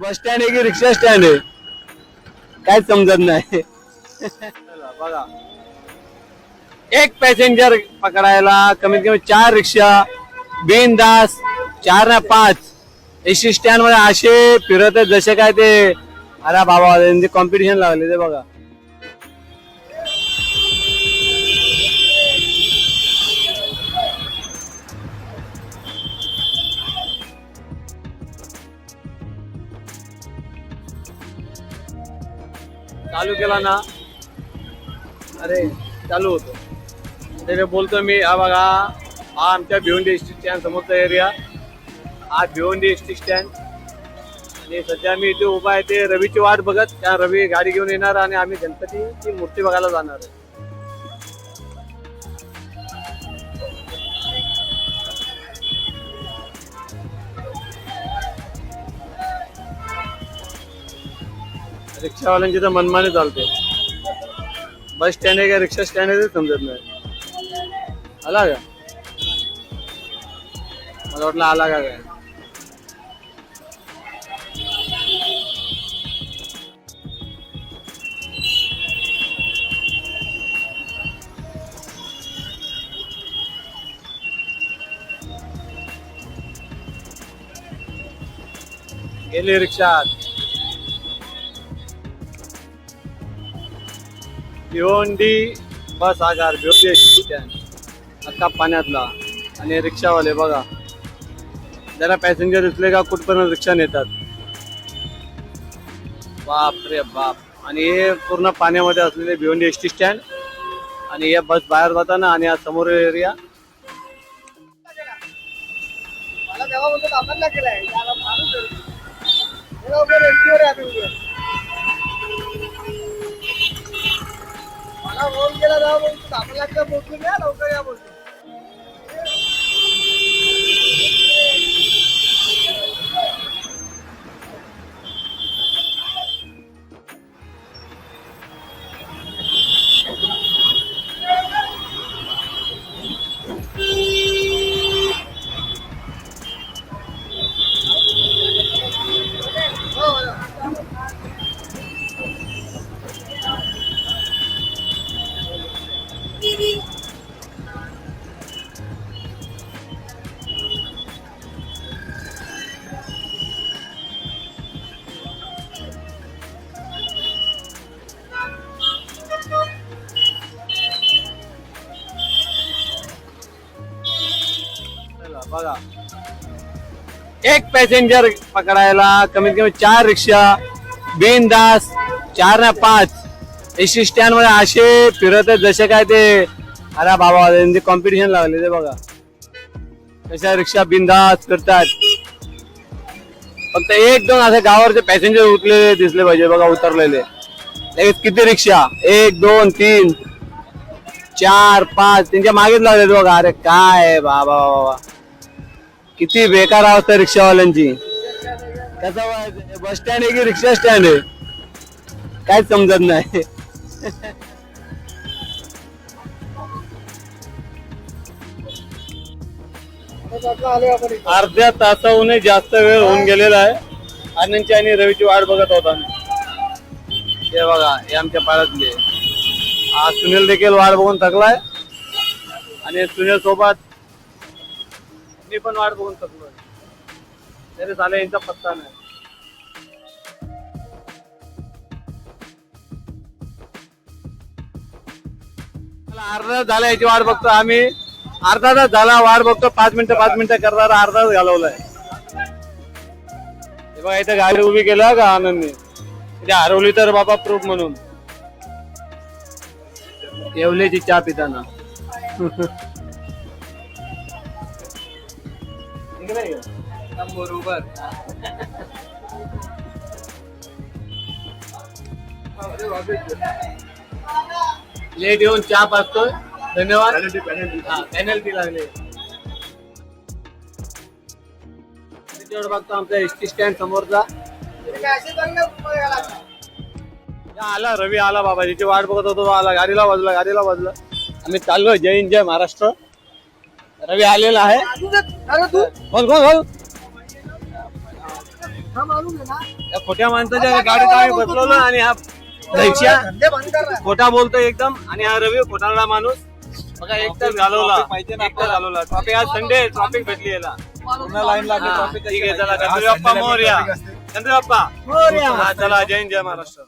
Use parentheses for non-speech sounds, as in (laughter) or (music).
Bus stand आहे की रिक्षा stand आहे? काहीच समजत नाही. चला, बघा एक पॅसेंजर पकडायला कमीत कमी चार रिक्षा बिनदास चार ना पाच. एसी स्टँडमध्ये असे फिरत आहेत जसे काय ते. अरे बाबा कॉम्पिटिशन लागले ते बघा. चालू केला ना अरे चालू होतो. त्याने बोलतो मी हा बघा हा आमच्या भिवंडी एस टी स्टँड समोरचा एरिया हा भिवंडी एस टी स्टँड आणि सध्या मी इथे उभा आहे ते रवीची वाट बघत त्या रवी गाडी घेऊन येणार आणि आम्ही गणपतीची मूर्ती बघायला जाणार आहे. रिक्षावाल्यांची तर मनमाने चालते. बस स्टँड आहे का? रिक्षा स्टँड आहे ते समजत नाही. आला का? मला वाटलं आला का काय? गेली रिक्षा भिवंडी बस आगार भिवंडी स्टँड अख्खा पाण्यातला. आणि रिक्षावाले बघा. जरा पॅसेंजर दिसले का कुठपर्यंत रिक्षा नेतात? बाप रे बाप. आणि हे पूर्ण पाण्यामध्ये असलेले भिवंडी एस टी स्टँड आणि हे बस बाहेर जाताना आणि हा समोर एरिया मला तेव्हा केलाय मला फोन केला तेव्हा बोलतो थांबला का बोलतो या लवकर या बोलतो. बघा. एक पॅसेंजर पकडायला कमीत कमी चार रिक्षा बिनदास चार ना पाच. एस टी स्टँडमध्ये असे फिरत जसे काय ते. अरे बाबा त्यांचे कॉम्पिटिशन लागले ते बघा. तशा रिक्षा बिनदास फिरतात. फक्त एक दोन असे गावावरचे पॅसेंजर उतरलेले दिसले पाहिजे बघा उतरलेले. लगेच किती रिक्षा? एक दोन तीन. चार पाच. त्यांच्या मागेच लागले बघा. अरे काय बाबा बाबा. किती बेकार अवस्था आहे रिक्षावाल्यांची. कसं बस स्टँड आहे की रिक्षा स्टँड आहे? काहीच समजत नाही. अर्ध्या तासाहूनही जास्त वेळ होऊन गेलेला आहे. आनंदची आणि रवीची वाट बघत होता हे बघा हे आमच्या पाळातले. आज सुनील देखील वाट बघून थकलाय. आणि सुनील सोबत मी पण वाट बघून थकलोय. तरी झालं यांचा पत्ता नाही. अर्धा झाला याची वाट बघतो आम्ही. अर्धा तास झाला वाट बघतो. पाच मिनिटं पाच मिनिटं करणार अर्धा तास घालवलाय. हे बघा इथं गाडी उभी केला का आनंदने. इथे हरवली तर बाबा प्रूफ म्हणून. येवलेची चहा पिताना. (laughs) बरोबर. लेट येऊन चहा पाचतोय धन्यवाद. पेनल्टी लागली. बघतो आमचा एस टी स्टँड समोरचा आला रवी आला बाबा जिची वाट बघत होतो तो आला. गाडीला वाजला गाडीला वाजला आम्ही चाललोय जय हिंद जय महाराष्ट्र. रवी आलेला आहे. अरे तू बोल बोल बोल. हा माणूस आहे ना. या खोट्या माणसाच्या गाडीत आम्ही बसवलं आणि हा ना. खोटा बोलतोय एकदम. आणि हा रवी खोटारडा माणूस. बघा एक तास घालवला. एक तास घालवला. ट्रॉफिक आज संडे ट्रॉफिक भेटली याला. लाईन हा, ठीक आहे चला गणपती बाप्पा मोर्या. गणपती बाप्पा मोरया. चला जय हिंद जय महाराष्ट्र.